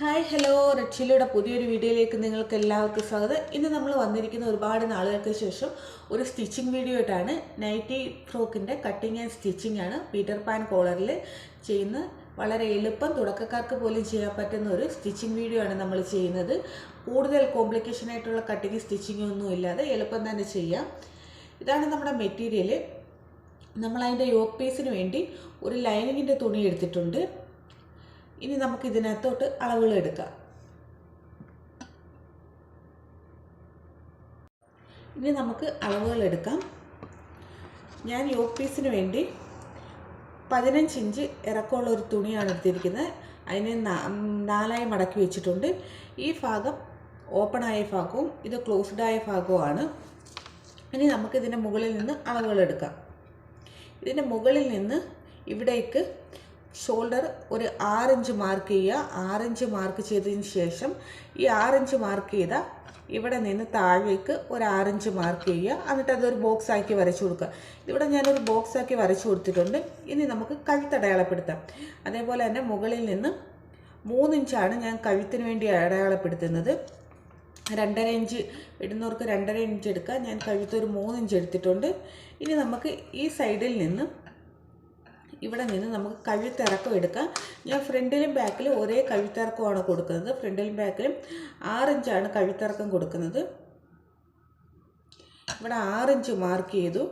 Hi hello. റെഡ്ഷിലയുടെ പുതിയൊരു വീഡിയോയിലേക്ക് നിങ്ങൾക്ക് എല്ലാവർക്കും സ്വാഗതം. ഇന്ന് നമ്മൾ വന്നിരിക്കുന്ന ഒരുപാട് നാളുകൾക്ക് ശേഷം ഒരു സ്റ്റിച്ചിങ് വീഡിയോ ആയിട്ടാണ് നൈറ്റി ഫ്രോക്കിന്റെ കട്ടിങ് ആൻഡ് സ്റ്റിച്ചിങ് ആണ് പീറ്റർ പാൻ കോളറിൽ ചെയ്യുന്ന വളരെ എളുപ്പം തുടക്കക്കാർക്ക് പോലും ചെയ്യാൻ പറ്റുന്ന ഒരു സ്റ്റിച്ചിങ് വീഡിയോ ആണ് നമ്മൾ ചെയ്യുന്നത്. കൂടുതൽ കോംപ്ലിക്കേഷൻ ആയിട്ടുള്ള കട്ടിങ് സ്റ്റിച്ചിങ് ഒന്നും ഇല്ലാതെ എളുപ്പം തന്നെ ചെയ്യാം. ഇതാണ് നമ്മുടെ മെറ്റീരിയൽ നമ്മൾ അതിന്റെ യോക്ക് പീസിന് വേണ്ടി ഒരു ലൈനിങ്ങിന്റെ തുണി എടുത്തിട്ടുണ്ട്. ഇനി നമുക്ക് ഇതിനകത്തോട്ട് അളവുകൾ എടുക്കാം. ഇനി നമുക്ക് അളവുകൾ എടുക്കാം. ഞാൻ യോക്ക് പീസിന് വേണ്ടി പതിനഞ്ച് ഇഞ്ച് ഇറക്കമുള്ള ഒരു തുണിയാണ് എടുത്തിരിക്കുന്നത്. അതിനെ നാലായി മടക്കി വെച്ചിട്ടുണ്ട്. ഈ ഭാഗം ഓപ്പൺ ആയ ഭാഗവും ഇത് ക്ലോസ്ഡ് ആയ ഭാഗവുമാണ്. ഇനി നമുക്ക് ഇതിന്റെ മുകളിൽ നിന്ന് അളവുകൾ എടുക്കാം. ഇതിന്റെ മുകളിൽ നിന്ന് ഇവിടേക്ക് ഷോൾഡർ ഒരു ആറിഞ്ച് മാർക്ക് ചെയ്യുക. ആറിഞ്ച് മാർക്ക് ചെയ്തതിന് ശേഷം ഈ ആറിഞ്ച് മാർക്ക് ചെയ്ത ഇവിടെ നിന്ന് താഴേക്ക് ഒരു ആറിഞ്ച് മാർക്ക് ചെയ്യുക. എന്നിട്ട് അതൊരു ബോക്സ് ആക്കി വരച്ചു കൊടുക്കുക. ഇവിടെ ഞാനൊരു ബോക്സ് ആക്കി വരച്ചു കൊടുത്തിട്ടുണ്ട്. ഇനി നമുക്ക് കഴുത്തടയാളപ്പെടുത്താം അതേപോലെ തന്നെ മുകളിൽ നിന്ന് മൂന്നിഞ്ചാണ് ഞാൻ കഴുത്തിന് വേണ്ടി അടയാളപ്പെടുത്തുന്നത്. രണ്ടര ഇഞ്ച് ഇടുന്നവർക്ക് രണ്ടര ഇഞ്ച് എടുക്കുക. ഞാൻ കഴുത്തൊരു മൂന്നിഞ്ച് എടുത്തിട്ടുണ്ട്. ഇനി നമുക്ക് ഈ സൈഡിൽ നിന്ന് ഇവിടെ നിന്ന് നമുക്ക് കഴുത്തിറക്കം എടുക്കാം. ഞാൻ ഫ്രണ്ടിലും ബാക്കിലും ഒരേ കഴുത്തിറക്കമാണ് കൊടുക്കുന്നത്. ഫ്രണ്ടിലും ബാക്കിലും ആറിഞ്ചാണ് കഴുത്തിറക്കം കൊടുക്കുന്നത്. ഇവിടെ ആറിഞ്ച് മാർക്ക് ചെയ്തു.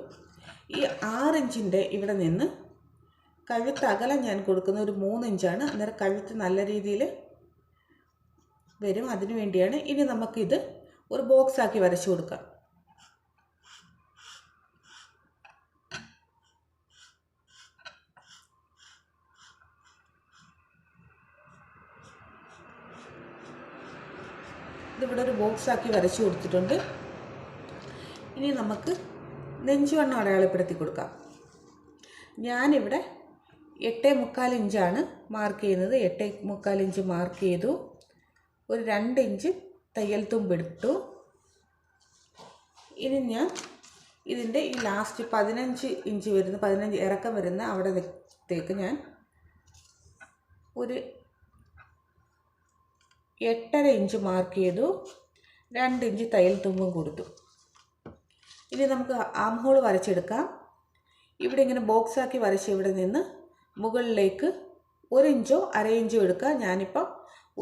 ഈ ആറിഞ്ചിന്റെ ഇവിടെ നിന്ന് കഴുത്ത് അകലം ഞാൻ കൊടുക്കുന്ന ഒരു മൂന്നിഞ്ചാണ്. അന്നേരം കഴുത്ത് നല്ല രീതിയിൽ വരും. അതിനു വേണ്ടിയാണ് ഇനി നമുക്കിത് ഒരു ബോക്സാക്കി വരച്ചു കൊടുക്കാം. ഇതിവിടെ ഒരു ബോക്സ് ആക്കി വരച്ചു കൊടുത്തിട്ടുണ്ട്. ഇനി നമുക്ക് നെഞ്ചുവണ്ണം അടയാളപ്പെടുത്തി കൊടുക്കാം. ഞാനിവിടെ എട്ടേ മുക്കാൽ ഇഞ്ചാണ് മാർക്ക് ചെയ്യുന്നത്. എട്ടേ മുക്കാൽ ഇഞ്ച് മാർക്ക് ചെയ്തു. ഒരു രണ്ട് ഇഞ്ച് തയ്യൽ തുമ്പെടുത്തു ഇനി ഞാൻ ഇതിന്റെ ഈ ലാസ്റ്റ് പതിനഞ്ച് ഇഞ്ച് വരുന്ന പതിനഞ്ച് ഇറക്കം വരുന്ന അവിടത്തേക്ക് ഞാൻ ഒരു എട്ടര ഇഞ്ച് മാർക്ക് ചെയ്തു. രണ്ട് ഇഞ്ച് തയ്യൽ തുമ്പും കൊടുത്തു. ഇനി നമുക്ക് ആം ഹോൾ വരച്ചെടുക്കാം. ഇവിടെ ഇങ്ങനെ ബോക്സ് ആക്കി വരച്ച് ഇവിടെ നിന്ന് മുകളിലേക്ക് ഒരു ഇഞ്ചോ അര ഇഞ്ചോ എടുക്കാം. ഞാനിപ്പം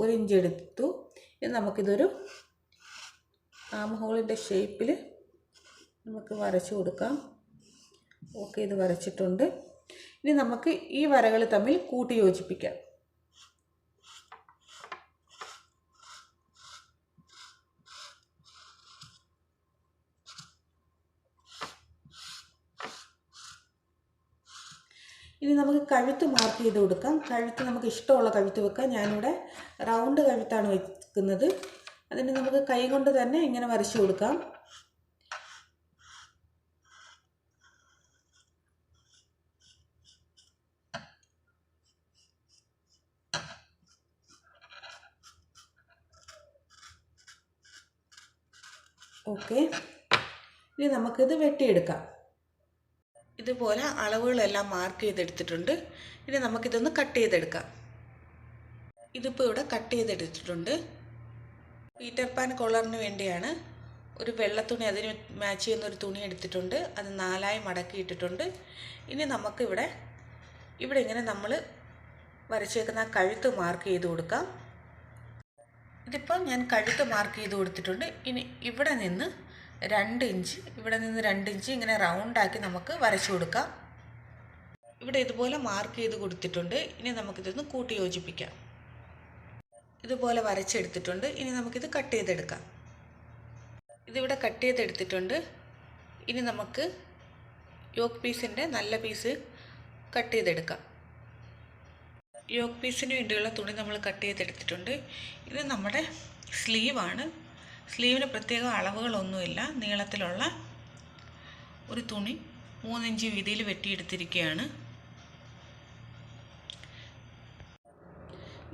ഒരു ഇഞ്ച് എടുത്തു. ഇനി നമുക്കിതൊരു ആം ഹോളിന്റെ ഷേപ്പിൽ നമുക്ക് വരച്ചു കൊടുക്കാം. ഓക്കെ ഇത് വരച്ചിട്ടുണ്ട്. ഇനി നമുക്ക് ഈ വരകൾ തമ്മിൽ കൂട്ടി യോജിപ്പിക്കാം ഇനി നമുക്ക് കഴുത്ത് മാർക്ക് ചെയ്ത് കൊടുക്കാം. കഴുത്ത് നമുക്ക് ഇഷ്ടമുള്ള കഴുത്ത് വെക്കാം. ഞാനിവിടെ റൗണ്ട് കഴുത്താണ് വെക്കുന്നത്. അതിന് നമുക്ക് കൈ കൊണ്ട് തന്നെ ഇങ്ങനെ വരച്ചു കൊടുക്കാം. ഓക്കെ. ഇനി നമുക്കിത് വെട്ടിയെടുക്കാം. ഇതുപോലെ അളവുകളെല്ലാം മാർക്ക് ചെയ്തെടുത്തിട്ടുണ്ട്. ഇനി നമുക്കിതൊന്ന് കട്ട് ചെയ്തെടുക്കാം. ഇതിപ്പോൾ ഇവിടെ കട്ട് ചെയ്തെടുത്തിട്ടുണ്ട്. പീറ്റർ പാൻ കോളറിന് വേണ്ടിയാണ് ഒരു വെള്ള തുണി അതിന് മാച്ച് ചെയ്യുന്ന ഒരു തുണി എടുത്തിട്ടുണ്ട്. അത് നാലായി മടക്കി ഇട്ടിട്ടുണ്ട്. ഇനി നമുക്കിവിടെ ഇവിടെ ഇങ്ങനെ നമ്മൾ വരച്ചേക്കുന്ന കഴുത്ത് മാർക്ക് ചെയ്ത് കൊടുക്കാം. ഇതിപ്പോൾ ഞാൻ കഴുത്ത് മാർക്ക് ചെയ്ത് കൊടുത്തിട്ടുണ്ട്. ഇനി ഇവിടെ നിന്ന് രണ്ട് ഇഞ്ച്. ഇവിടെ നിന്ന് രണ്ട് ഇഞ്ച് ഇങ്ങനെ റൗണ്ടാക്കി നമുക്ക് വരച്ചു കൊടുക്കാം. ഇവിടെ ഇതുപോലെ മാർക്ക് ചെയ്ത് കൊടുത്തിട്ടുണ്ട്. ഇനി നമുക്കിതൊന്ന് കൂട്ടി യോജിപ്പിക്കാം. ഇതുപോലെ വരച്ചെടുത്തിട്ടുണ്ട്. ഇനി നമുക്കിത് കട്ട് ചെയ്തെടുക്കാം. ഇതിവിടെ കട്ട് ചെയ്തെടുത്തിട്ടുണ്ട്. ഇനി നമുക്ക് യോക്ക് പീസിന്റെ നല്ല പീസ് കട്ട് ചെയ്തെടുക്കാം. യോക്ക് പീസിന് വേണ്ടിയുള്ള തുണി നമ്മൾ കട്ട് ചെയ്തെടുത്തിട്ടുണ്ട്. ഇത് നമ്മുടെ സ്ലീവാണ് സ്ലീവിന് പ്രത്യേക അളവുകളൊന്നുമില്ല. നീളത്തിലുള്ള ഒരു തുണി മൂന്നിഞ്ച് വീതിയിൽ വെട്ടിയെടുത്തിരിക്കുകയാണ്.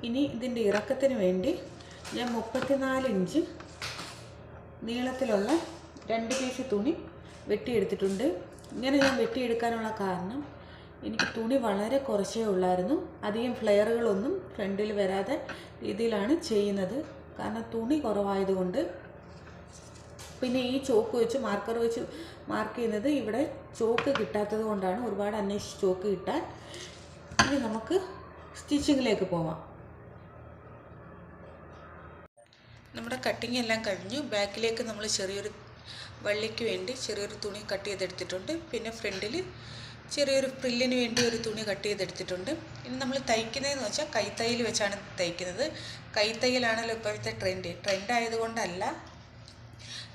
ഇനി ഇതിന്റെ ഇറക്കത്തിന് വേണ്ടി ഞാൻ മുപ്പത്തിനാല് ഇഞ്ച് നീളത്തിലുള്ള രണ്ട് പീസ് തുണി വെട്ടിയെടുത്തിട്ടുണ്ട്. ഇങ്ങനെ ഞാൻ വെട്ടിയെടുക്കാനുള്ള കാരണം എനിക്ക് തുണി വളരെ കുറച്ചേ ഉള്ളായിരുന്നു. അധികം ഫ്ലെയറുകളൊന്നും ഫ്രണ്ടിൽ വരാതെ രീതിയിലാണ് ചെയ്യുന്നത്. കാരണം തുണി കുറവായതുകൊണ്ട് പിന്നെ ഈ ചോക്ക് വെച്ച് മാർക്കർ വെച്ച് മാർക്ക് ചെയ്യുന്നത് ഇവിടെ ചോക്ക് കിട്ടാത്തത് കൊണ്ടാണ് ഒരുപാട് അന്വേഷിച്ച് ചോക്ക് കിട്ടാൻ. ഇനി നമുക്ക് സ്റ്റിച്ചിങ്ങിലേക്ക് പോവാം. നമ്മുടെ കട്ടിങ് എല്ലാം കഴിഞ്ഞു. ബാക്കിലേക്ക് നമ്മൾ ചെറിയൊരു വള്ളിക്ക് വേണ്ടി ചെറിയൊരു തുണി കട്ട് ചെയ്തെടുത്തിട്ടുണ്ട്. പിന്നെ ഫ്രണ്ടിൽ ചെറിയൊരു പ്രില്ലിന് വേണ്ടി ഒരു തുണി കട്ട് ചെയ്തെടുത്തിട്ടുണ്ട്. ഇനി നമ്മൾ തയ്ക്കുന്നതെന്ന് വെച്ചാൽ കൈത്തയ്യൽ വെച്ചാണ് തയ്ക്കുന്നത്. കൈത്തയ്യലാണല്ലോ ഇപ്പോഴത്തെ ട്രെൻഡ് ട്രെൻഡ് ആയതുകൊണ്ടല്ല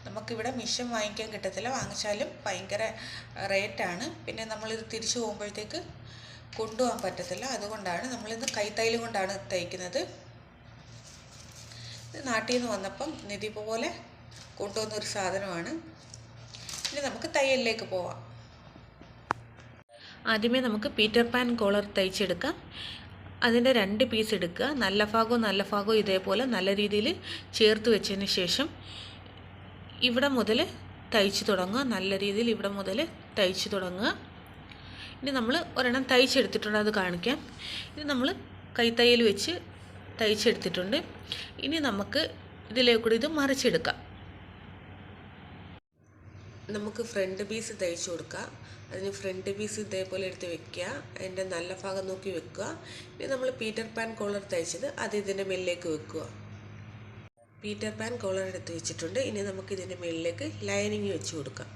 നമുക്കിവിടെ മിഷൻ വാങ്ങിക്കാൻ കിട്ടത്തില്ല. വാങ്ങിച്ചാലും ഭയങ്കര റേറ്റാണ്. പിന്നെ നമ്മളിത് തിരിച്ചു പോകുമ്പോഴത്തേക്ക് കൊണ്ടുപോകാൻ പറ്റത്തില്ല. അതുകൊണ്ടാണ് നമ്മളിന്ന് കൈത്തൈൽ കൊണ്ടാണ് തയ്ക്കുന്നത്. ഇത് നാട്ടിൽ നിന്ന് വന്നപ്പം നിധി പോലെ കൊണ്ടുവന്ന ഒരു സാധനമാണ്. ഇനി നമുക്ക് തയ്യലിലേക്ക് പോവാം. ആദ്യമേ നമുക്ക് പീറ്റർ പാൻ കോളർ തയ്ച്ചെടുക്കാം. അതിന്റെ രണ്ട് പീസ് എടുക്കുക. നല്ല ഭാഗവും നല്ല ഭാഗവും ഇതേപോലെ നല്ല രീതിയിൽ ചേർത്ത് വെച്ചതിന് ശേഷം ഇവിടെ മുതൽ തയ്ച്ച് തുടങ്ങുക. നല്ല രീതിയിൽ ഇവിടെ മുതൽ തയ്ച്ച് തുടങ്ങുക. ഇനി നമ്മൾ ഒരെണ്ണം തയ്ച്ചെടുത്തിട്ടുണ്ട് അത് കാണിക്കാം. ഇത് നമ്മൾ കൈത്തയ്യൽ വെച്ച് തയ്ച്ചെടുത്തിട്ടുണ്ട്. ഇനി നമുക്ക് ഇതിലേക്കൂടി ഇത് മറിച്ചെടുക്കാം. നമുക്ക് ഫ്രണ്ട് പീസ് തയ്ച്ചു കൊടുക്കാം. അതിന് ഫ്രണ്ട് പീസ് ഇതേപോലെ എടുത്ത് വെക്കുക. അതിന്റെ നല്ല ഭാഗം നോക്കി വെക്കുക. ഇനി നമ്മൾ പീറ്റർ പാൻ കോളർ തയ്ച്ചത് അത് ഇതിന്റെ മേലിലേക്ക് വെക്കുക. പീറ്റർ പാൻ കോളർ എടുത്ത് വെച്ചിട്ടുണ്ട്. ഇനി നമുക്ക് ഇതിന്റെ മുകളിലേക്ക് ലൈനിങ് വെച്ച് കൊടുക്കാം.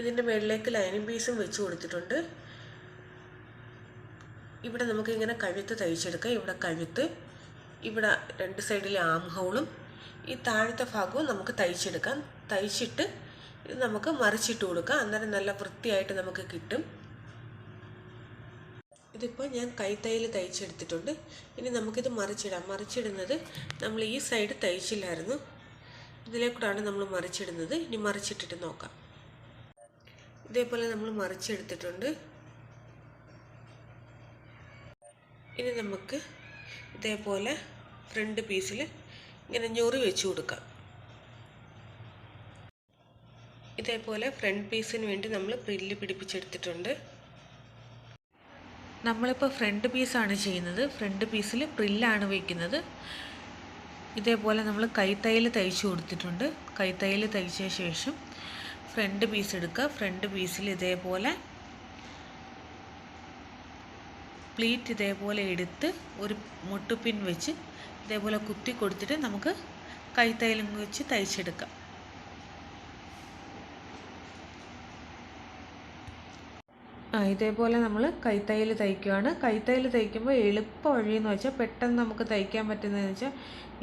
ഇതിന്റെ മുകളിലേക്ക് ലൈനിങ് പീസും വെച്ച് കൊടുത്തിട്ടുണ്ട്. ഇവിടെ നമുക്ക് ഇങ്ങനെ കഴുത്ത് തയ്ച്ചെടുക്കാം. ഇവിടെ കഴുത്ത് ഇവിടെ രണ്ട് സൈഡിലെ ആം ഹോളും ഈ താഴത്തെ ഭാഗവും നമുക്ക് തയ്ച്ചെടുക്കാം. തയ്ച്ചിട്ട് ഇത് നമുക്ക് മറിച്ചിട്ട് കൊടുക്കാം. അന്നേരം നല്ല വൃത്തിയായിട്ട് നമുക്ക് കിട്ടും. ഇതിപ്പോൾ ഞാൻ കൈത്തയ്യൽ തയ്ച്ചെടുത്തിട്ടുണ്ട്. ഇനി നമുക്കിത് മറിച്ചിടാം. മറിച്ചിടുന്നത് നമ്മൾ ഈ സൈഡ് തയ്ച്ചില്ലായിരുന്നു. ഇതിലേക്കൂടാണ് നമ്മൾ മറിച്ചിടുന്നത്. ഇനി മറിച്ചിട്ടിട്ട് നോക്കാം. ഇതേപോലെ നമ്മൾ മറിച്ചെടുത്തിട്ടുണ്ട്. ഇനി നമുക്ക് ഇതേപോലെ ഫ്രണ്ട് പീസിൽ ഇങ്ങനെ ഞൊറി വെച്ച് കൊടുക്കാം. ഇതേപോലെ ഫ്രണ്ട് പീസിന് വേണ്ടി നമ്മൾ പ്രില്ല് പിടിപ്പിച്ചെടുത്തിട്ടുണ്ട്. നമ്മളിപ്പോൾ ഫ്രണ്ട് പീസാണ് ചെയ്യുന്നത്. ഫ്രണ്ട് പീസിൽ പ്രില്ലാണ് വയ്ക്കുന്നത് ഇതേപോലെ നമ്മൾ കൈത്തയ്യൽ തയ്ച്ചു കൊടുത്തിട്ടുണ്ട്. കൈത്തയ്യൽ തയ്ച്ച ശേഷം ഫ്രണ്ട് പീസ് എടുക്കുക. ഫ്രണ്ട് പീസിൽ ഇതേപോലെ പ്ലീറ്റ് ഇതേപോലെ എടുത്ത് ഒരു മുട്ടുപിൻ വെച്ച് ഇതേപോലെ കുത്തി കൊടുത്തിട്ട് നമുക്ക് കൈത്തയ്യലും വെച്ച് തയ്ച്ചെടുക്കാം. ഇതേപോലെ നമ്മൾ കൈത്തയ്യൽ തയ്ക്കുകയാണ് കൈത്തയ്യൽ തയ്ക്കുമ്പോൾ എളുപ്പ വഴിയെന്ന് വെച്ചാൽ പെട്ടെന്ന് നമുക്ക് തയ്ക്കാൻ പറ്റുന്നതെന്ന് വെച്ചാൽ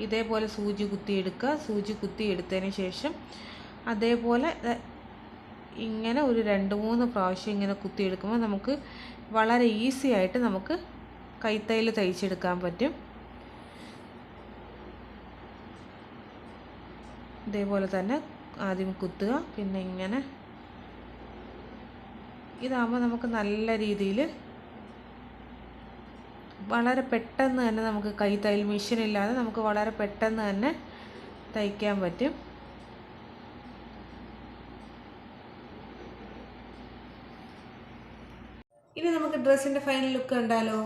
ഇതേപോലെ സൂചി കുത്തിയെടുക്കുക സൂചി കുത്തി എടുത്തതിന് ശേഷം അതേപോലെ ഇങ്ങനെ ഒരു രണ്ട് മൂന്ന് പ്രാവശ്യം ഇങ്ങനെ കുത്തിയെടുക്കുമ്പോൾ നമുക്ക് വളരെ ഈസി ആയിട്ട് നമുക്ക് കൈത്തയ്യൽ തയ്ച്ചെടുക്കാൻ പറ്റും. ഇതേപോലെ തന്നെ ആദ്യം കുത്തുക. പിന്നെ ഇങ്ങനെ ഇതാകുമ്പോൾ നമുക്ക് നല്ല രീതിയിൽ വളരെ പെട്ടെന്ന് തന്നെ നമുക്ക് കൈ തയ്യൽ മെഷീൻ ഇല്ലാതെ നമുക്ക് വളരെ പെട്ടെന്ന് തന്നെ തയ്ക്കാൻ പറ്റും. ഇനി നമുക്ക് ഡ്രസ്സിന്റെ ഫൈനൽ ലുക്ക് കണ്ടാലോ?